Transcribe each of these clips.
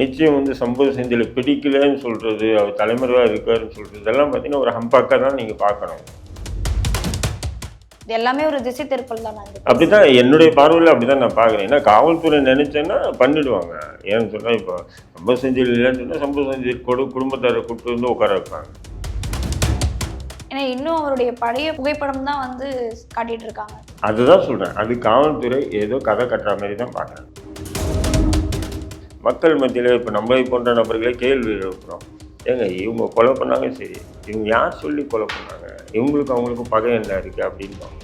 நிச்சயம் வந்து சம்பவ செந்தில பிடிக்கலன்னு சொல்றது அவர் தலைமறைவாக இருக்காருன்னு சொல்றது இதெல்லாம் பார்த்தீங்கன்னா ஒரு ஹம்பாக்காக தான் நீங்கள் பார்க்கணும். எல்லாமே ஒரு திசை திருப்பல் தான் அப்படிதான் என்னுடைய பார்வையில் அப்படிதான் நான் பார்க்குறேன். ஏன்னா காவல்துறை நினைச்சேன்னா பண்ணிடுவாங்க. ஏன்னு சொன்னால் இப்போ சம்பவ செந்தில் இல்லைன்னு சொன்னால் சம்பவ செந்தில் கொடு குடும்பத்தாரை கூப்பிட்டு வந்து உட்கார வைப்பாங்க. ஏன்னா இன்னும் அவருடைய பழைய புகைப்படம் தான் வந்து காட்டிட்டு இருக்காங்க. அதுதான் சொல்கிறேன் அது காவல்துறை ஏதோ கதை கட்டுற மாதிரி தான் பார்க்குறேன் மக்கள் மத்தியில் இப்போ நம்மளை போன்ற நபர்களே கேள்வி எழுப்புகிறோம் ஏங்க இவங்க கொலை பண்ணாங்க சரி. இவங்க யார் சொல்லி கொலை பண்ணாங்க? இவங்களுக்கு அவங்களுக்கும் பகை என்ன இருக்குது அப்படின்பாங்க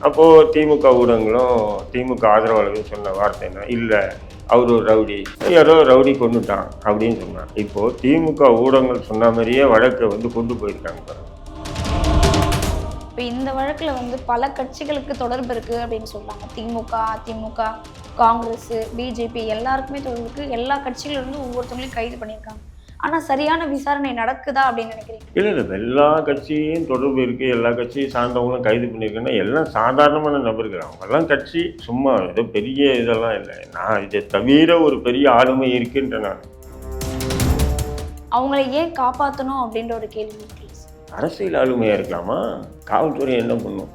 அப்போது திமுக ஊடகங்களும் திமுக ஆதரவாளர்கள் சொன்ன வார்த்தை என்ன? இல்லை அவர் ஒரு ரவுடி. யாரோ ரவுடி கொண்டுட்டான் அப்படின்னு சொன்னான் இப்போது திமுக ஊடகங்கள் சொன்ன மாதிரியே வழக்கை வந்து கொண்டு போயிருக்காங்க பாருங்க. இப்போ இந்த வழக்குல வந்து பல கட்சிகளுக்கு தொடர்பு இருக்கு அப்படின்னு சொல்றாங்க. திமுக அதிமுக காங்கிரஸ் பிஜேபி எல்லாருக்குமே தொடர்பு இருக்கு. எல்லா கட்சியில இருந்து ஒவ்வொருத்தவங்களையும் கைது பண்ணியிருக்காங்க. ஆனா சரியான விசாரணை நடக்குதா அப்படின்னு நினைக்கிறீங்க? இல்லை இல்லை. எல்லா கட்சியும் தொடர்பு இருக்குது எல்லா கட்சியும் சார்ந்தவங்களும் கைது பண்ணியிருக்குன்னா எல்லாம் சாதாரணமான நபர்கள். அவங்கெல்லாம் கட்சி சும்மா ஏதோ பெரிய இதெல்லாம் இல்லை. நான் இதை தவிர ஒரு பெரிய ஆளுமை இருக்குன்ற நான். அவங்களை ஏன் காப்பாற்றணும் அப்படின்ற ஒரு கேள்வி இருக்கு. அரசியல் ஆளுமையாக இருக்கலாமா? காவல்துறை என்ன பண்ணும்?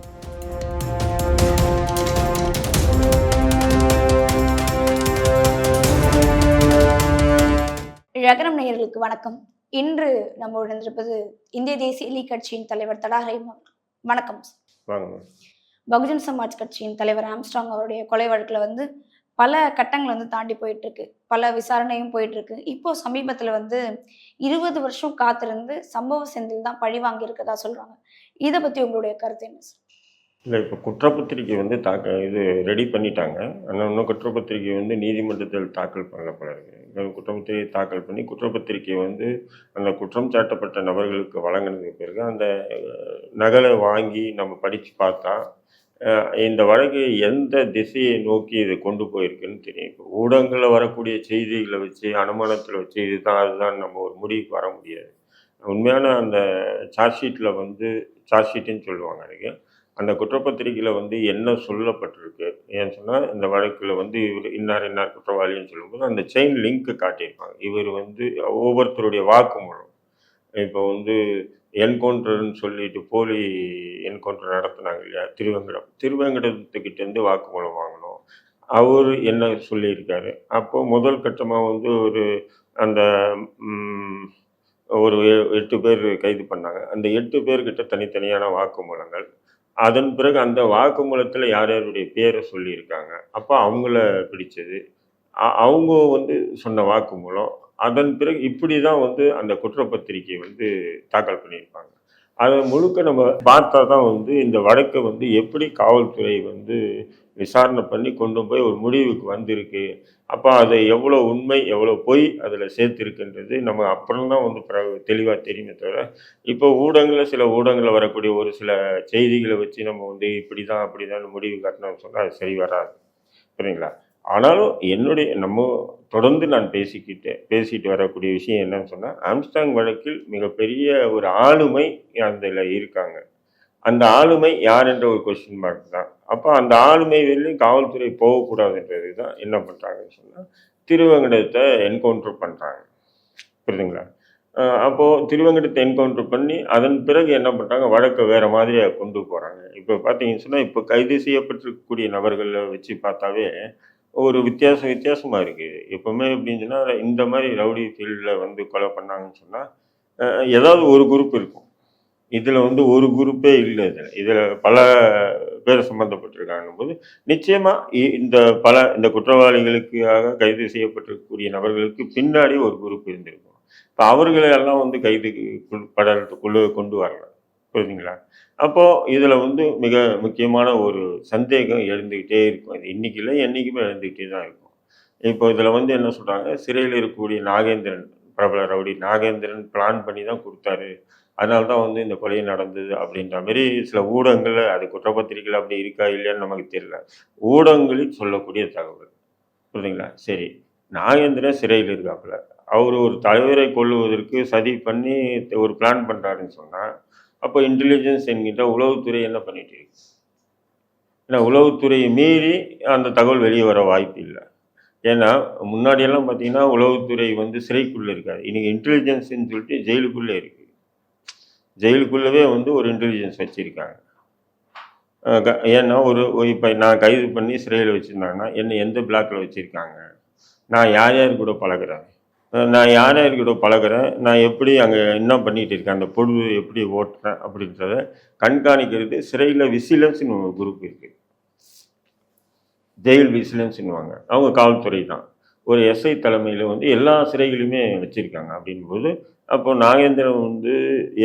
ரகரம் நேயர்களுக்கு வணக்கம். இன்று நம்ம உடனிருப்பது இந்திய தேசிய லீக் கட்சியின் தலைவர் தடாரை வணக்கம். வாங்க. பகுஜன் சமாஜ் கட்சியின் தலைவர் ஆம்ஸ்ட்ராங் அவருடைய கொலை வழக்குல வந்து பல கட்டங்கள் வந்து தாண்டி போயிட்டு இருக்கு பல விசாரணையும் போயிட்டு இருக்கு இப்போ சமீபத்துல வந்து இருபது வருஷம் காத்திருந்து சம்பவ செந்தில் தான் பழி வாங்கி இருக்கதா சொல்றாங்க. இதை பத்தி உங்களுடைய கருத்து என்ன சார்? இல்லை இப்போ குற்றப்பத்திரிக்கை வந்து தாக்க இது ரெடி பண்ணிட்டாங்க. ஆனால் இன்னும் குற்றப்பத்திரிக்கை வந்து நீதிமன்றத்தில் தாக்கல் பண்ணல போல இருக்கு. குற்றப்பத்திரிகை தாக்கல் பண்ணி குற்றப்பத்திரிக்கை வந்து அந்த குற்றம் சாட்டப்பட்ட நபர்களுக்கு வழங்கினதுக்கு பிறகு அந்த நகலை வாங்கி நம்ம படித்து பார்த்தா இந்த வழக்கு எந்த திசையை நோக்கி இது கொண்டு போயிருக்குன்னு தெரியும். இப்போ ஊடகங்களில் வரக்கூடிய செய்திகளை வச்சு அனுமானத்தில் வச்சு இதுதான் அதுதான் நம்ம ஒரு முடிவுக்கு வர முடியாது. உண்மையான அந்த சார்ஜ் ஷீட்டில் வந்து சார்ஜ் ஷீட்டுன்னு சொல்லுவாங்க எனக்கு. அந்த குற்றப்பத்திரிகையில் வந்து என்ன சொல்லப்பட்டிருக்கு? ஏன்னு சொன்னால் இந்த வழக்கில் வந்து இவர் இன்னார் இன்னார் குற்றவாளின்னு சொல்லும்போது அந்த செயின் லிங்க் காட்டியிருப்பாங்க. இவர் வந்து ஒவ்வொருத்தருடைய வாக்குமூலம் இப்போ வந்து என்கவுண்டர்னு சொல்லிட்டு போலி என்கவுண்டர் நடத்தினாங்க இல்லையா? திருவேங்கடம். திருவேங்கடத்துக்கிட்டேருந்து வாக்குமூலம் வாங்கினோம் அவர் என்ன சொல்லியிருக்காரு? அப்போது முதல் கட்டமாக வந்து ஒரு அந்த ஒரு எ- எட்டு பேர் கைது பண்ணாங்க. அந்த எட்டு பேர்கிட்ட தனித்தனியான வாக்குமூலங்கள். அதன் பிறகு அந்த வாக்குமூலத்தில் யார் யாருடைய பேரை சொல்லியிருக்காங்க? அப்போ அவங்கள பிடிச்சது. அவங்க வந்து சொன்ன வாக்குமூலம் அதன் பிறகு இப்படி தான் வந்து அந்த குற்றப்பத்திரிக்கை வந்து தாக்கல் பண்ணியிருப்பாங்க. அதை முழுக்க நம்ம பார்த்தா தான் வந்து இந்த வழக்கை வந்து எப்படி காவல்துறை வந்து விசாரணை பண்ணி கொண்டு போய் ஒரு முடிவுக்கு வந்திருக்கு அப்போ அதை எவ்வளோ உண்மை எவ்வளோ பொய் அதில் சேர்த்துருக்குன்றது நம்ம அப்புறம் தான் வந்து தெளிவாக தெரியுமே தவிர இப்போ ஊடகங்களில் சில ஊடகங்களில் வரக்கூடிய ஒரு சில செய்திகளை வச்சு நம்ம வந்து இப்படி தான் அப்படி தான் முடிவு காட்டணும்னு சொன்னால் அது சரி வராது. சரிங்களா ஆனாலும் என்னுடைய நம்ம தொடர்ந்து நான் பேசிக்கிட்டு பேசிட்டு வரக்கூடிய விஷயம் என்னன்னு சொன்னால் ஆம்ஸ்டாங் வழக்கில் மிகப்பெரிய ஒரு ஆளுமை அதில் இருக்காங்க. அந்த ஆளுமை யார் என்ற ஒரு கொஸ்டின் மார்க் தான். அப்போ அந்த ஆளுமை வெளியும் காவல்துறை போகக்கூடாதுன்றது தான் என்ன பண்ணுறாங்கன்னு சொன்னால் திருவங்கடத்தை என்கவுண்டர் பண்ணுறாங்க புரியுதுங்களா? அப்போது திருவங்கடத்தை என்கவுண்டர் பண்ணி அதன் பிறகு என்ன பண்ணுறாங்க வழக்கை வேறு மாதிரியாக கொண்டு போகிறாங்க இப்போ பார்த்தீங்கன்னு சொன்னால் இப்போ கைது செய்யப்பட்டிருக்கக்கூடிய நபர்களை வச்சு பார்த்தாவே ஒரு வித்தியாசம் வித்தியாசமாக இருக்குது எப்போவுமே எப்படின்னு சொன்னால் இந்த மாதிரி ரவுடி ஃபீல்டில் வந்து கொலை பண்ணாங்கன்னு சொன்னால் ஏதாவது ஒரு குரூப் இருக்கும். இதில் வந்து ஒரு குரூப்பே இல்லை இதில். இதில் பல பேர் சம்மந்தப்பட்டிருக்காங்க போது நிச்சயமாக இந்த பல இந்த குற்றவாளிகளுக்காக கைது செய்யப்பட்டிருக்கக்கூடிய நபர்களுக்கு பின்னாடி ஒரு குரூப் இருந்திருக்கும். இப்போ அவர்களை எல்லாம் வந்து கைதுக்கு குள்- படத்துக்குள்ளே கொண்டு வரல. புரியுதுங்களா அப்போது இதில் வந்து மிக முக்கியமான ஒரு சந்தேகம் எழுந்துக்கிட்டே இருக்கும். இது இன்னைக்கு இல்லை என்றைக்குமே எழுந்துக்கிட்டே தான் இருக்கும். இப்போ இதில் வந்து என்ன சொல்கிறாங்க சிறையில் இருக்கக்கூடிய நாகேந்திரன் பிரபல ரவுடி நாகேந்திரன் பிளான் பண்ணி தான் கொடுத்தாரு. அதனால தான் வந்து இந்த கொலை நடந்தது அப்படின்ற மாதிரி சில ஊடகங்களில் அது குற்றப்பத்திரிகைகள் அப்படி இருக்கா இல்லையான்னு நமக்கு தெரியல. ஊடகங்களில் சொல்லக்கூடிய தகவல். புரியுதுங்களா சரி. நாகேந்திரன் சிறையில் இருக்காப்புல. அவர் ஒரு தலைவரை கொள்ளுவதற்கு சதி பண்ணி ஒரு பிளான் பண்ணுறாருன்னு சொன்னால் அப்போ இன்டெலிஜென்ஸ் என்கின்ற உளவுத்துறை என்ன பண்ணிட்டு இருக்கு? ஏன்னா உளவுத்துறையை மீறி அந்த தகவல் வெளியே வர வாய்ப்பு இல்லை. ஏன்னா முன்னாடியெல்லாம் பார்த்தீங்கன்னா உளவுத்துறை வந்து சிறைக்குள்ளே இருக்காது. இன்றைக்கி இன்டெலிஜென்ஸ்ன்னு சொல்லிட்டு ஜெயிலுக்குள்ளே இருக்குது ஜெயிலுக்குள்ளவே வந்து ஒரு இன்டெலிஜென்ஸ் வச்சுருக்காங்க. ஏன்னா ஒரு இப்போ நான் கைது பண்ணி சிறையில் வச்சுருந்தாங்கன்னா என்னை எந்த பிளாக்கில் வச்சுருக்காங்க? நான் யார் யார் கூட பழகுறேன் நான் யார் யார் கூட பழகுறேன். நான் எப்படி அங்கே என்ன பண்ணிகிட்டு இருக்கேன்? அந்த பொழுது எப்படி ஓட்டுறேன் அப்படின்றத கண்காணிக்கிறது சிறையில் விசிலன்ஸ்னு ஒரு குரூப் இருக்குது ஜெயில் விசிலன்ஸ்னுவாங்க அவங்க காவல்துறை தான். ஒரு எஸ்ஐ தலைமையில் வந்து எல்லா சிறைகளையுமே வச்சுருக்காங்க அப்படின்போது அப்போ நாகேந்திரன் வந்து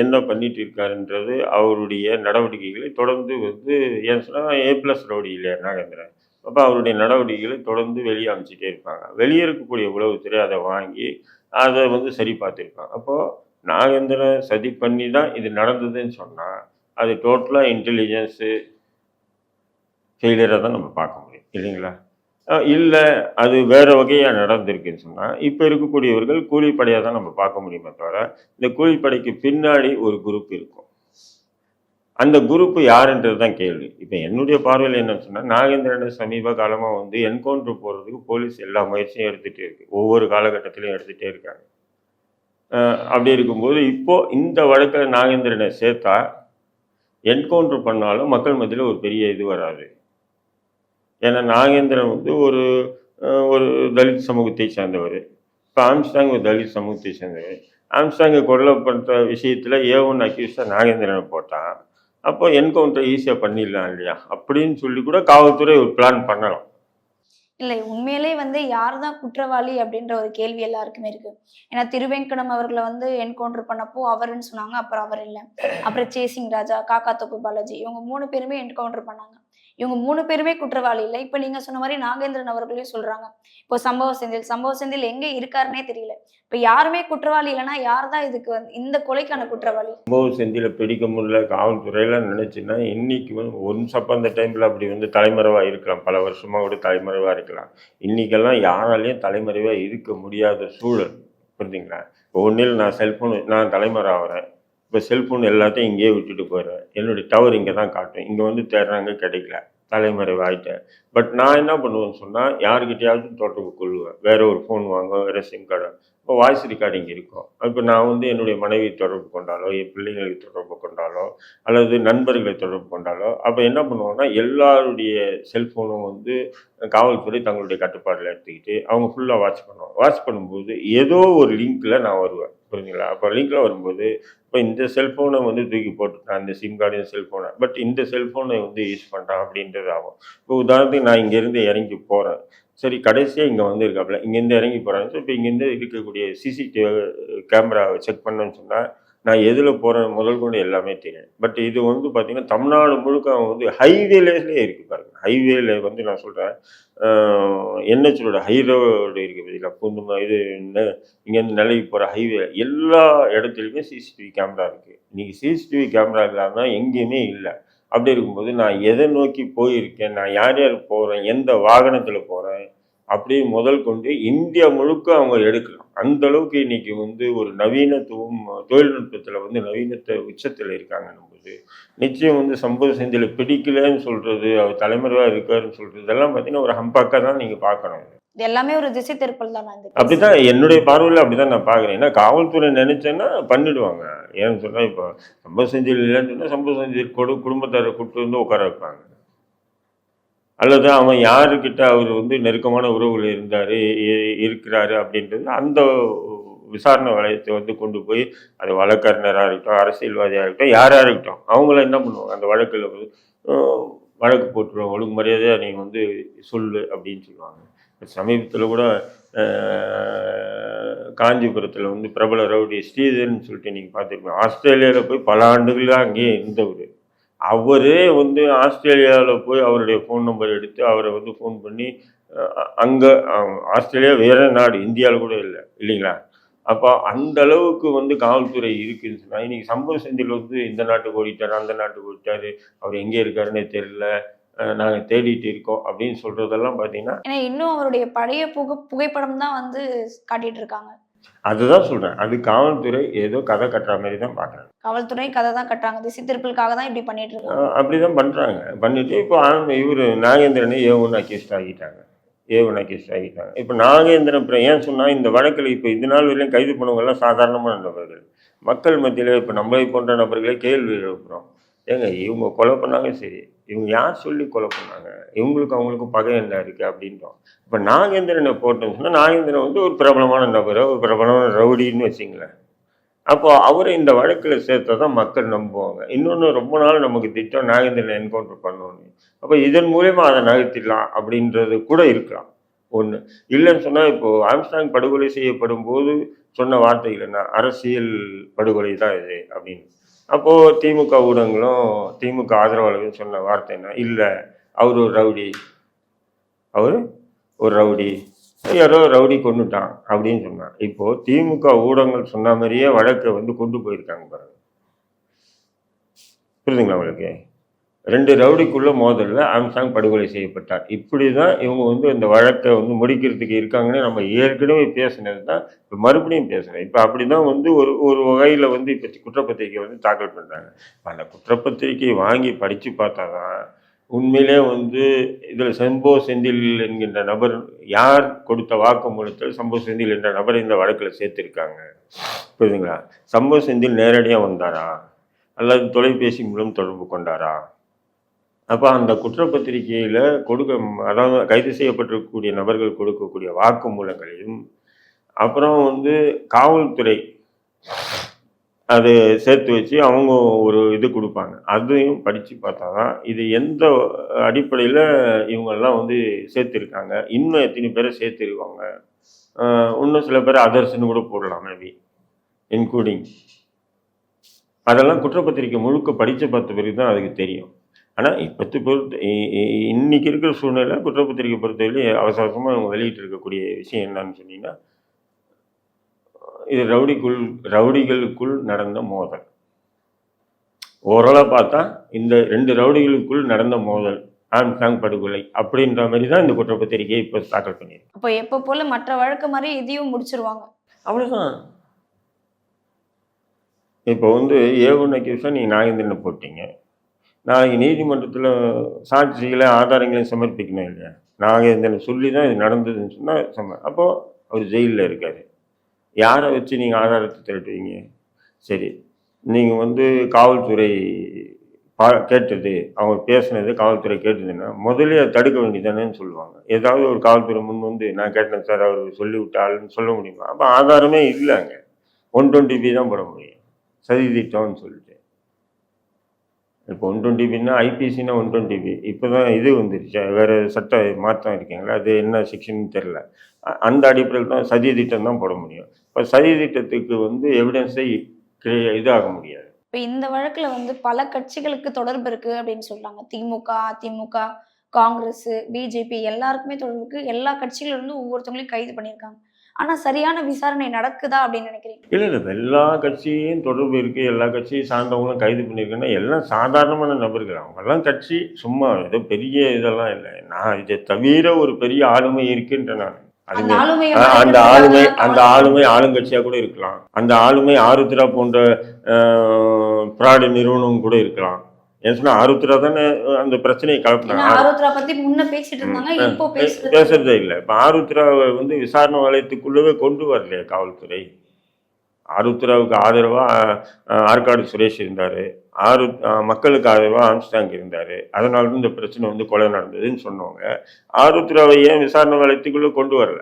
என்ன பண்ணிட்டு இருக்காருன்றது அவருடைய நடவடிக்கைகளை தொடர்ந்து வந்து ஏன் சொன்னால் ஏ ப்ளஸ் ரவுடி இல்லையா நாகேந்திரன்? அப்போ அவருடைய நடவடிக்கைகளை தொடர்ந்து வெளியே அமைச்சிட்டே இருப்பாங்க. வெளியே இருக்கக்கூடிய உளவுத்துறை அதை வாங்கி அதை வந்து சரி பார்த்துருப்பாங்க. அப்போது நாகேந்திரன் சதி பண்ணி தான் இது நடந்ததுன்னு சொன்னால் அது டோட்டலாக இன்டெலிஜென்ஸு ஃபெயிலியராக தான் நம்ம பார்க்க முடியும். இல்லைங்களா? இல்லை அது வேறு வகையாக நடந்திருக்குன்னு சொன்னால் இப்போ இருக்கக்கூடியவர்கள் கூலிப்படையாக தான் நம்ம பார்க்க முடியுமே தவிர இந்த கூலிப்படைக்கு பின்னாடி ஒரு குரூப் இருக்கும். அந்த குரூப்பு யாருன்றது தான் கேள்வி. இப்போ என்னுடைய பார்வையில் என்னன்னு சொன்னால் நாகேந்திரனை சமீப காலமாக வந்து என்கவுண்டர் போகிறதுக்கு போலீஸ் எல்லா முயற்சியும் எடுத்துகிட்டே இருக்கு. ஒவ்வொரு காலகட்டத்திலையும் எடுத்துகிட்டே இருக்காங்க. அப்படி இருக்கும்போது இப்போது இந்த வழக்கில் நாகேந்திரனை சேர்த்தா என்கவுண்டர் பண்ணாலும் மக்கள் மத்தியில் ஒரு பெரிய இது வராது. ஏன்னா நாகேந்திரன் வந்து ஒரு ஒரு தலித் சமூகத்தை சேர்ந்தவர். இப்போ ஆம்ஸ்டாங் ஒரு தலித் சமூகத்தை சேர்ந்தவர். ஆம்ஸ்டாங்கை கொல்லப்பட்ட விஷயத்தில் ஏ ஒன் அக்யூஸ்டாக நாகேந்திரனை போட்டான். அப்போ என்கவுண்டர் ஈஸியாக பண்ணிடலாம் இல்லையா? அப்படின்னு சொல்லி கூட காவல்துறை ஒரு பிளான் பண்ணலாம். இல்லை உண்மையிலே வந்து யார் தான் குற்றவாளி அப்படின்ற ஒரு கேள்வி எல்லாருக்குமே இருக்கு. ஏன்னா திருவேங்கடம் அவர்களை வந்து என்கவுண்டர் பண்ணப்போ அவருன்னு சொன்னாங்க அப்புறம் அவர் இல்லை. அப்புறம் சேசிங் ராஜா காக்கா தொப்பு பாலாஜி இவங்க மூணு பேருமே என்கவுண்டர் பண்ணாங்க. இவங்க மூணு பேருமே குற்றவாளி இல்லை. இப்போ நீங்கள் சொன்ன மாதிரி நாகேந்திரன் அவர்களையும் சொல்றாங்க. இப்போ சம்பவ செந்தில் சம்பவ செந்தில் எங்கே இருக்காருன்னே தெரியல. இப்போ யாருமே குற்றவாளி இல்லைன்னா யார் தான் இதுக்கு வந்து இந்த கொலைக்கான குற்றவாளி? சம்பவ செந்தில பிடிக்க முடியல காவல்துறையெல்லாம் நினைச்சுன்னா இன்னைக்கு வந்து ஒன்ஸ் அப்போ அந்த டைமில் அப்படி வந்து தலைமறைவாக இருக்கலாம். பல வருஷமாக கூட தலைமறைவாக இருக்கலாம். இன்னைக்கெல்லாம் யாராலையும் தலைமறைவாக இருக்க முடியாத சூழல். புரிஞ்சுங்களா? இப்போ ஒன்றில் நான் செல்ஃபோன் நான் தலைமறை ஆகிறேன் இப்போ செல்ஃபோன் எல்லாத்தையும் இங்கேயே விட்டுட்டு போயிடுறேன். என்னுடைய டவர் இங்கே தான் காட்டும் இங்கே வந்து தேடுறாங்க கிடைக்கல. தலைமறைவு வாயிட்டேன் பட் நான் என்ன பண்ணுவேன்னு சொன்னால் யாருக்கிட்டையாவது தொடர்பு கொள்ளுவேன். வேற ஒரு ஃபோன் வாங்க வேறு சிம் கார்டு இப்போ வாய்ஸ் ரெக்கார்டிங் இருக்கும். இப்போ நான் வந்து என்னுடைய மனைவி தொடர்பு கொண்டாலோ என் பிள்ளைங்களுக்கு தொடர்பு கொண்டாலோ அல்லது நண்பர்களை தொடர்பு கொண்டாலோ அப்போ என்ன பண்ணுவாங்கன்னா எல்லாருடைய செல்ஃபோனும் வந்து காவல்துறை தங்களுடைய கட்டுப்பாட்டில் எடுத்துக்கிட்டு அவங்க ஃபுல்லாக வாட்ச் பண்ணுவாங்க. வாட்ச் பண்ணும்போது ஏதோ ஒரு லிங்க்கில் நான் வருவேன். புரியுங்களா அப்போ லிங்கில் வரும்போது இப்போ இந்த செல்ஃபோனை வந்து தூக்கி போட்டுட்டான் இந்த சிம் கார்டு செல்ஃபோனை பட் இந்த செல்ஃபோனை வந்து யூஸ் பண்ணுறான் அப்படின்றது ஆகும் இப்போ உதாரணத்துக்கு நான் இங்கேருந்து இறங்கி போகிறேன் சரி கடைசியாக இங்கே வந்து இருக்காப்புல இங்கேருந்து இறங்கி போகிறேன் இப்போ இங்கேருந்து இருக்கக்கூடிய சிசிடிவி கேமரா செக் பண்ணேன்னு சொன்னால் நான் எதில் போகிறேன் முதல் கொண்டு எல்லாமே தெரியும். பட் இது வந்து பார்த்திங்கன்னா தமிழ்நாடு முழுக்க அவங்க வந்து ஹைவேலேஸ்லேயே இருக்குது பாருங்க. ஹைவேல வந்து நான் சொல்கிறேன் என்ஹெச்சோட ஹை ரோடு இருக்குது பார்த்தீங்களா பூந்துமா இது என்ன? இங்கேருந்து நிலைக்கு போகிற ஹைவே எல்லா இடத்துலையுமே சிசிடிவி கேமரா இருக்குது இன்றைக்கி சிசிடிவி கேமரா இல்லாமல் எங்கேயுமே இல்லை. அப்படி இருக்கும்போது நான் எதை நோக்கி போயிருக்கேன்? நான் யார் யார் போகிறேன் எந்த வாகனத்தில் போகிறேன் அப்படியே முதல் கொண்டு இந்தியா முழுக்க அவங்க எடுக்கலாம். அந்த அளவுக்கு இன்னைக்கு வந்து ஒரு நவீனத்துவம் தொழில்நுட்பத்தில் வந்து நவீனத்தை உச்சத்தில் இருக்காங்கன்னும் போது நிச்சயம் வந்து சம்பவ செந்தில பிடிக்கலன்னு சொல்றது அவர் தலைமறைவாக இருக்காருன்னு சொல்றது இதெல்லாம் பார்த்தீங்கன்னா ஒரு ஹம்பாக்காக தான் நீங்கள் பார்க்கணும். எல்லாமே ஒரு திசை திருப்பல் தான். அப்படிதான் என்னுடைய பார்வையில் அப்படிதான் நான் பார்க்குறேன். ஏன்னா காவல்துறை நினைச்சேன்னா பண்ணிடுவாங்க. ஏன்னு சொன்னால் இப்போ சம்பவ செந்தில் இல்லைன்னு சொன்னால் சம்பவ செந்தில் கொடு குடும்பத்தாரை கூப்பிட்டு வந்து உட்கார வைப்பாங்க. அல்லது அவன் யாருக்கிட்ட அவர் வந்து நெருக்கமான உறவுகள் இருந்தார் இருக்கிறாரு அப்படின்றது அந்த விசாரணை வளையத்தை வந்து கொண்டு போய் அது வழக்கறிஞராக இருக்கட்டும் அரசியல்வாதியாக இருக்கட்டும் யாராக இருக்கட்டும் அவங்கள என்ன பண்ணுவாங்க? அந்த வழக்கில் வந்து வழக்கு போட்டுருவாங்க ஒழுங்கு மரியாதையாக நீங்கள் வந்து சொல்லு அப்படின்னு சொல்லுவாங்க. சமீபத்தில் கூட காஞ்சிபுரத்தில் வந்து பிரபல ரவுடி ஸ்ரீதர்னு சொல்லிட்டு நீங்கள் பார்த்துருப்பீங்க. ஆஸ்திரேலியாவில் போய் பல ஆண்டுகளாக அங்கேயே இருந்தவர். அவரே வந்து ஆஸ்திரேலியாவில் போய் அவருடைய ஃபோன் நம்பர் எடுத்து அவரை வந்து ஃபோன் பண்ணி அங்கே ஆஸ்திரேலியா வேற நாடு இந்தியாவில் கூட இல்லை இல்லைங்களா? அப்போ அந்த அளவுக்கு வந்து காவல்துறை இருக்குன்னு சொன்னால் இன்றைக்கி சம்பவ செந்தில் வந்து இந்த நாட்டுக்கு ஓடிட்டார் அந்த நாட்டுக்கு ஓடிட்டார் அவர் எங்கே இருக்காருன்னு தெரியல நாங்கள் தேடிட்டு இருக்கோம் அப்படின்னு சொல்கிறதெல்லாம் பார்த்தீங்கன்னா ஏன்னா இன்னும் அவருடைய பழைய புகை புகைப்படம் தான் வந்து காட்டிகிட்டு இருக்காங்க. அதுதான் சொல்கிறேன் அது காவல்துறை ஏதோ கதை கட்டுற மாதிரி தான் பார்க்குறேன் காவல்துறை கதை தான் கட்டுறாங்க. திசை திருப்பலுக்காக தான் இப்படி பண்ணிட்டு இருக்காங்க. அப்படி தான் பண்ணுறாங்க பண்ணிட்டு இப்போ இவர் நாகேந்திரனை ஏ ஒன்று அக்யூஸ்ட் ஆகிட்டாங்க ஏவனை கேஸ் ஆகிட்டாங்க இப்போ நாகேந்திரன் அப்புறம் ஏன் சொன்னால் இந்த வழக்கில் இப்போ இது நாள் வரையிலும் கைது பண்ணவங்கெல்லாம் சாதாரணமான நபர்கள். மக்கள் மத்தியில் இப்போ நம்மளை போன்ற நபர்களே கேள்வி எழுப்புறோம். ஏங்க இவங்க கொலை பண்ணாலும் சரி. இவங்க யார் சொல்லி கொலை பண்ணாங்க? இவங்களுக்கு அவங்களுக்கு பகை என்ன இருக்குது அப்படின்றோம் இப்போ நாகேந்திரனை போட்டோம்னு சொன்னால் நாகேந்திரன் வந்து ஒரு பிரபலமான நபர் ஒரு பிரபலமான ரவுடின்னு வச்சிங்களேன். அப்போது அவரை இந்த வழக்கில் சேர்த்தா தான் மக்கள் நம்புவாங்க. இன்னொன்று ரொம்ப நாள் நமக்கு திட்டம் நாகேந்திரனை என்கவுண்டர் பண்ணோன்னு அப்போ இதன் மூலயமா அதை நகர்த்திடலாம் அப்படின்றது கூட இருக்கலாம். ஒன்று இல்லைன்னு சொன்னால் இப்போது ஆம்ஸ்டாங் படுகொலை செய்யப்படும் போது சொன்ன வார்த்தைகள் என்ன அரசியல் படுகொலை தான் இது அப்படின்னு. அப்போது திமுக ஊடகங்களும் திமுக ஆதரவாளர்களும் சொன்ன வார்த்தை என்ன? இல்லை அவர் ஒரு ரவுடி. அவர் ஒரு ரவுடி. யாரோ ரவுடி கொண்டுட்டான் அப்படின்னு சொன்னான் இப்போது திமுக ஊடகங்கள் சொன்ன மாதிரியே வழக்கை வந்து கொண்டு போயிருக்காங்க பாருங்க. புரியுதுங்களா உங்களுக்கு? ரெண்டு ரவுடிக்குள்ள மோதலில் ஆம்சாங் படுகொலை செய்யப்பட்டார். இப்படி தான் இவங்க வந்து இந்த வழக்கை வந்து முடிக்கிறதுக்கு இருக்காங்கன்னு நம்ம ஏற்கனவே பேசினது தான். இப்போ மறுபடியும் பேசுகிறேன் இப்போ அப்படி தான் வந்து ஒரு ஒரு வகையில் வந்து இப்போ குற்றப்பத்திரிக்கை வந்து தாக்கல் பண்ணுறாங்க அந்த குற்றப்பத்திரிக்கையை வாங்கி படித்து பார்த்தா தான் உண்மையிலே வந்து இதில் சம்போ செந்தில் என்கின்ற நபர் யார் கொடுத்த வாக்குமூலத்தில் சம்போ செந்தில் என்ற நபர் இந்த வழக்கில் சேர்த்துருக்காங்க? புரியுதுங்களா? சம்போ செந்தில் நேரடியாக வந்தாரா? அல்லது தொலைபேசி மூலம் தொடர்பு கொண்டாரா? அப்போ அந்த குற்றப்பத்திரிகையில் கொடுக்க அதாவது கைது செய்யப்பட்டிருக்கக்கூடிய நபர்கள் கொடுக்கக்கூடிய வாக்குமூலங்களையும் அப்புறம் வந்து காவல்துறை அது சேர்த்து வச்சு அவங்க ஒரு இது கொடுப்பாங்க. அதையும் படித்து பார்த்தா தான் இது எந்த அடிப்படையில் இவங்கெல்லாம் வந்து சேர்த்துருக்காங்க. இன்னும் எத்தனை பேரை சேர்த்துருவாங்க? இன்னும் சில பேர் அதர்ஸ்னு கூட போடலாம் மேபி இன்க்ளூடிங் அதெல்லாம் குற்றப்பத்திரிக்கை முழுக்க படித்து பார்த்த பிறகு தான் அதுக்கு தெரியும். ஆனால் இப்போத்து பொறுத்த இ- இ- இன்னைக்கு இருக்கிற சூழ்நிலை குற்றப்பத்திரிக்கை பொறுத்தவரையிலும் அவசர அவசரமாக அவங்க வெளியிட்டு இருக்கக்கூடிய விஷயம் என்னன்னு சொன்னீங்கன்னா இது ரவுடிக்குள் ரவுடிகளுக்குள் நடந்த மோதல். ஓரளவு பார்த்தா இந்த ரெண்டு ரவுடிகளுக்குள் நடந்த மோதல் ஆம்சாங் படுகொலை அப்படின்ற மாதிரி தான் இந்த குற்றப்பத்திரிகையை இப்போ தாக்கல் பண்ணியிருக்கு. அப்போ எப்போ போல மற்ற வழக்கு மாதிரி இதையும் முடிச்சிருவாங்க. அவ்வளோதான் இப்போ வந்து ஏவுன கேஸாக நீங்கள் நாகேந்திரனை போட்டீங்க. நாளைக்கு நீதிமன்றத்தில் சாட்சிகளை ஆதாரங்களையும் சமர்ப்பிக்கணும் இல்லையா? நாங்கள் இதில் சொல்லி தான் இது நடந்ததுன்னு சொன்னால் சம அப்போது அவர் ஜெயிலில் இருக்கார். யாரை வச்சு நீங்கள் ஆதாரத்தை திரட்டுவீங்க? சரி நீங்கள் வந்து காவல்துறை பா கேட்டது அவங்க பேசுனது காவல்துறை கேட்டதுன்னா முதல்ல அதை தடுக்க வேண்டியதானேன்னு சொல்லுவாங்க. ஏதாவது ஒரு காவல்துறை முன் வந்து நான் கேட்டேன் சார் அவர் சொல்லி விட்டாள்னு சொல்ல முடியுமா? அப்போ ஆதாரமே இல்லைங்க. ஒன் டுவெண்ட்டி பி தான் போட முடியும். சதி திட்டம்னு சொல்லிட்டு. இப்போ ஒன் டுவெண்ட்டி பின்னா ஐபிசினா ஒன் டுவெண்ட்டி பி இப்போ தான் இது வந்துருச்சு. வேறு சட்ட மாற்றம் இருக்கீங்களா அது என்ன செக்ஷன் தெரில அந்த அடிப்படையில் தான் சதி திட்டம் தான் போட முடியும். இப்போ சதி திட்டத்துக்கு வந்து எவிடன்ஸை இதாக முடியாது. இப்போ இந்த வழக்கில் வந்து பல கட்சிகளுக்கு தொடர்பு இருக்குது அப்படின்னு சொல்கிறாங்க திமுக அதிமுக காங்கிரஸ் பிஜேபி எல்லாருக்குமே தொடர்பு இருக்குது எல்லா கட்சியில ஒவ்வொருத்தவங்களையும் கைது பண்ணியிருக்காங்க. ஆனா சரியான விசாரணை நடக்குதா அப்படின்னு நினைக்கிறீங்க? இல்லை இல்லை எல்லா கட்சியும் தொடர்பு இருக்குது எல்லா கட்சியும் சார்ந்தவங்களும் கைது பண்ணியிருக்கேன்னா எல்லாம் சாதாரணமான நபர்கள். அவங்கெல்லாம் கட்சி சும்மா ஏதோ பெரிய இதெல்லாம் இல்லை. நான் இதை தவிர ஒரு பெரிய ஆளுமை இருக்குன்ற நான். அந்த ஆளுமை அந்த ஆளுமை ஆளுங்கட்சியாக கூட இருக்கலாம். அந்த ஆளுமை ஆருத்ரா போன்ற ப்ராடு நிறுவனம் கூட இருக்கலாம். ஏன் சொன்னா ஆருத்ரா தானே அந்த பிரச்சனையை ஏன்னா கலப்பினாங்க ஆருத்ரா பத்தி முன்ன பேசிட்டு இருந்தாங்க ம். இப்போ பேசுறது இல்லை. இப்போ ஆருத்ராவை வந்து விசாரணை வலயத்துக்குள்ளவே கொண்டு வரலையே காவல்துறை. ஆருத்ராவுக்கு ஆதரவாக ஆற்காடு சுரேஷ் இருந்தார். அஹ், மக்களுக்கு ஆதரவாக ஆம்ஸ்டாங் இருந்தார். அதனால தான் இந்த பிரச்சனை வந்து கொலை நடந்ததுன்னு சொன்னவங்க. ஆருத்ராவை ஏன் விசாரணை வலயத்துக்குள்ளே கொண்டு வரல?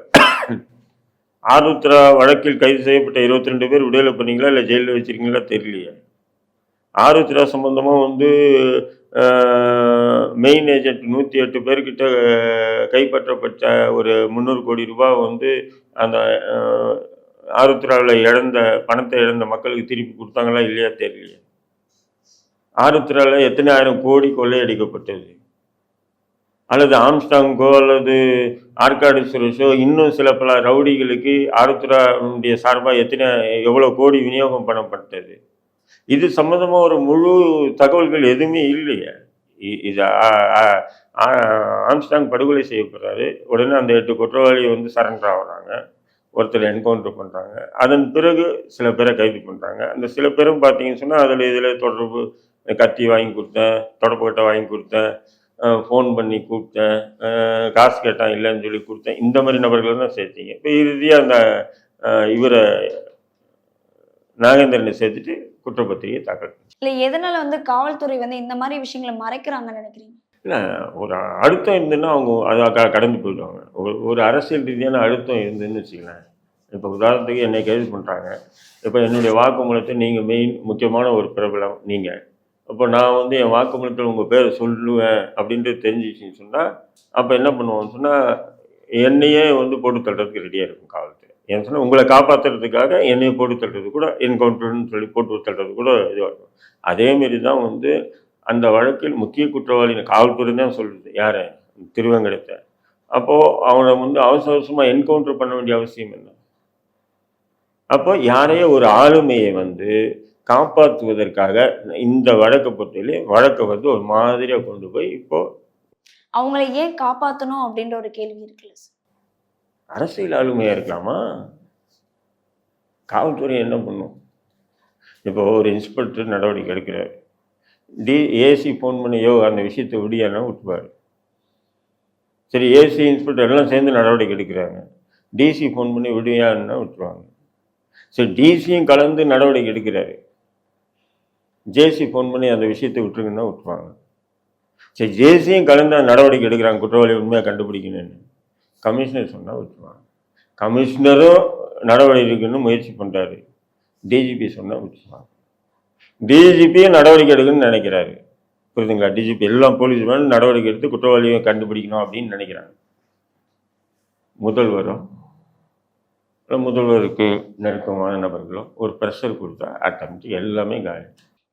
ஆருத்ரா வழக்கில் கைது செய்யப்பட்ட இருபத்தி ரெண்டு பேர் விடுதலை பண்ணீங்களா இல்லை ஜெயிலில் வச்சிருக்கீங்களா தெரியலையே. ஆருத்ரா சம்பந்தமாக வந்து மெயின் ஏஜென்ட் நூற்றி எட்டு பேர்கிட்ட கைப்பற்றப்பட்ட ஒரு முந்நூறு கோடி ரூபாய் வந்து அந்த ஆருத்ராவில் இழந்த பணத்தை இழந்த மக்களுக்கு திருப்பி கொடுத்தாங்களா இல்லையா தெரியலையே. ஆருத்ராவில் எத்தனை ஆயிரம் கோடி கொள்ளையடிக்கப்பட்டது. அல்லது ஆம்ஸ்டாங்கோ அல்லது ஆற்காடு சுரேஷோ இன்னும் சில பல ரவுடிகளுக்கு ஆருத்ராவுடைய சார்பாக எத்தனை எவ்வளோ கோடி விநியோகம் பண்ணப்பட்டது. இது சம்மந்தமாக ஒரு முழு தகவல்கள் எதுவுமே இல்லையே. இது ஆம்ஸ்டாங் படுகொலை செய்யப்படுறாரு. உடனே அந்த எட்டு குற்றவாளி வந்து சரண்டர் ஆகுறாங்க. ஒருத்தர் என்கவுண்டர் பண்ணுறாங்க அதன் பிறகு சில பேரை கைது பண்ணுறாங்க அந்த சில பேரும் பார்த்தீங்கன்னு சொன்னால் அதில் இதில் தொடர்பு கத்தி வாங்கி கொடுத்தேன் தொடப்பக்கட்டை வாங்கி கொடுத்தேன் ஃபோன் பண்ணி கூப்பிட்டேன் காசு கேட்டான் இல்லைன்னு சொல்லி கொடுத்தேன். இந்த மாதிரி நபர்கள் தான் சேர்த்தீங்க. இப்போ இறுதியாக அந்த இவரை நாகேந்திரனை சேர்த்துட்டு குற்றப்பத்திரிகை தாக்கல் இல்ல எதனால வந்து காவல்துறை வந்து இந்த மாதிரி விஷயங்களை மறைக்கிறாங்கன்னு நினைக்கிறீங்க? இல்லை ஒரு அழுத்தம் இருந்துன்னா அவங்க அதை கடந்து போயிடுவாங்க. ஒரு ஒரு அரசியல் ரீதியான அழுத்தம் இருந்துன்னு வச்சுக்கலாம் இப்போ உதாரணத்துக்கு என்னை கைது பண்ணுறாங்க இப்போ என்னுடைய வாக்குமூலத்தை நீங்கள் மெயின் முக்கியமான ஒரு பிரபலம் நீங்கள் அப்போ நான் வந்து என் வாக்குமூலத்தில் உங்கள் பேரை சொல்லுவேன் அப்படின்றது தெரிஞ்சிச்சுன்னு சொன்னால் அப்போ என்ன பண்ணுவோம்னு சொன்னால் என்னையே வந்து போட்டு தள்ளுறதுக்கு ரெடியாக இருக்கும் காவல்துறை. ஏன்னு சொன்னால் உங்களை காப்பாற்றுறதுக்காக என்னை போட்டு தள்ளுறது கூட என்கவுண்டர்னு சொல்லி போட்டு தள்ளுறது கூட இதுவாக இருக்கும். அதேமாரி தான் வந்து அந்த வழக்கில் முக்கிய குற்றவாளி காவல்துறை தான் சொல்லுது யாரை? திருவங்கடத்தை. அப்போது அவனை வந்து அவசர அவசரமாக என்கவுண்டர் பண்ண வேண்டிய அவசியம் என்ன? அப்போ யாரையோ ஒரு ஆளுமையை வந்து காப்பாற்றுவதற்காக இந்த வழக்கை பொறுத்தவரையிலே வழக்கை வந்து ஒரு மாதிரியாக கொண்டு போய் இப்போ அவங்கள ஏன் காப்பாத்தணும் அப்படின்ற ஒரு கேள்வி இருக்குல்ல சார்? அரசியல் ஆளுமையாக இருக்கலாமா? காவல்துறை என்ன பண்ணும்? இப்போ ஒரு இன்ஸ்பெக்டர் நடவடிக்கை எடுக்கிறார். டி ஏசி ஃபோன் பண்ணியோ அந்த விஷயத்தை விடியானா விட்டுவார் சரி ஏசி இன்ஸ்பெக்டர் எல்லாம் சேர்ந்து நடவடிக்கை எடுக்கிறாங்க. டிசி ஃபோன் பண்ணி விடியான்னா விட்டுருவாங்க? சரி டிசியும் கலந்து நடவடிக்கை எடுக்கிறாரு. ஜேசி ஃபோன் பண்ணி அந்த விஷயத்தை விட்டுருங்கன்னா விட்டுருவாங்க. சரி ஜேசியும் கலந்து அந்த நடவடிக்கை எடுக்கிறாங்க. குற்றவாளி உண்மையாக கண்டுபிடிக்கணும்னு. கமிஷனர் சொன்னால் விட்டுருவாங்க கமிஷனரும் நடவடிக்கை எடுக்கணும்னு முயற்சி பண்ணுறாரு டிஜிபி சொன்னால் விட்டுருவாங்க டிஜிபியும் நடவடிக்கை எடுக்கணும்னு நினைக்கிறாரு. புரியுதுங்களா? டிஜிபி எல்லா போலீஸ் மேலும் நடவடிக்கை எடுத்து குற்றவாளியை கண்டுபிடிக்கணும் அப்படின்னு நினைக்கிறாங்க. முதல்வரும் முதல்வருக்கு நெருக்கமான நபர்களும் ஒரு ப்ரெஷர் கொடுத்தா ஆட்டோமேட்டிக் எல்லாமே காலி.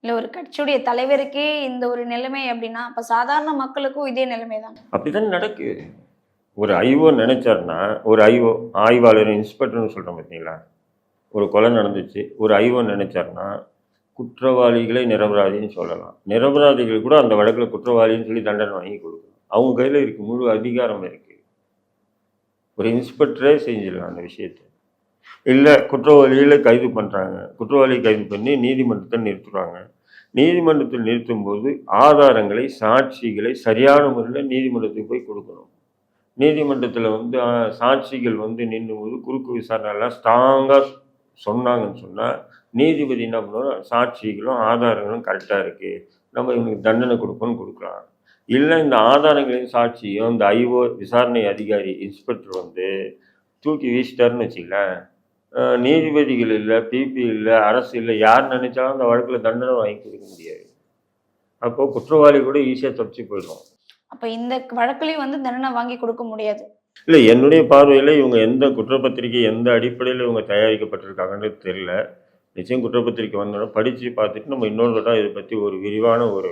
இல்ல ஒரு கட்சியுடைய தலைவருக்கே இந்த ஒரு நிலைமை அப்படின்னா அப்ப சாதாரண மக்களுக்கும் இதே நிலைமை தான் அப்படிதான் நடக்குது ஒரு ஐஓ நினச்சார்னா ஒரு ஐஓ ஆய்வாளர் இன்ஸ்பெக்டர்னு சொல்கிறோம் பார்த்தீங்களா? ஒரு கொலை நடந்துச்சு. ஒரு ஐஓ நினச்சார்னா குற்றவாளிகளை நிரபராதின்னு சொல்லலாம். நிரபராதிகள் கூட அந்த வழக்கில் குற்றவாளின்னு சொல்லி தண்டனை வாங்கி கொடுக்கணும். அவங்க கையில் இருக்கு முழு அதிகாரம் இருக்குது ஒரு இன்ஸ்பெக்டரே செஞ்சிடலாம் அந்த விஷயத்தை. இல்லை குற்றவாளிகளை கைது பண்ணுறாங்க குற்றவாளியை கைது பண்ணி நீதிமன்றத்தை நிறுத்துறாங்க. நீதிமன்றத்தில் நிறுத்தும்போது ஆதாரங்களை சாட்சிகளை சரியான முறையில் நீதிமன்றத்துக்கு போய் கொடுக்கணும். நீதிமன்றத்தில் வந்து சாட்சிகள் வந்து நின்றும்போது குறுக்கு விசாரணைலாம் ஸ்ட்ராங்காக சொன்னாங்கன்னு சொன்னால் நீதிபதி என்ன பண்ணுவோம் சாட்சிகளும் ஆதாரங்களும் கரெக்டாக இருக்குது நம்ம இவனுக்கு தண்டனை கொடுப்போம்னு கொடுக்கலாம். இல்லை இந்த ஆதாரங்களையும் சாட்சியும் இந்த ஐஓ விசாரணை அதிகாரி இன்ஸ்பெக்டர் வந்து தூக்கி வீசிட்டாருன்னு வச்சுங்களேன் நீதிபதிகள் இல்லை பிபி இல்லை அரசு இல்லை யார் நினைச்சாலும் அந்த வழக்கில் தண்டனை வாங்கி கொடுக்க முடியாது. அப்போது குற்றவாளி கூட ஈஸியாக தப்பிச்சு போயிடும். அப்ப இந்த வழக்குலயும் வந்து தண்டனை வாங்கி கொடுக்க முடியாது. இல்லை என்னுடைய பார்வையில் இவங்க எந்த குற்றப்பத்திரிகை எந்த அடிப்படையில் இவங்க தயாரிக்கப்பட்டிருக்காங்கன்றது தெரியல. நிச்சயம் குற்றப்பத்திரிக்கை வந்தோடனே படித்து பார்த்துட்டு நம்ம இன்னொரு தடவை இதை பற்றி ஒரு விரிவான ஒரு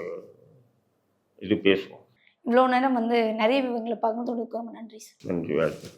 இது பேசுவோம். இவ்வளவு நேரம் வந்து நிறைய விவரங்களை பகிர்ந்து கொடுக்க ரொம்ப நன்றி சார். நன்றி வாழ்த்து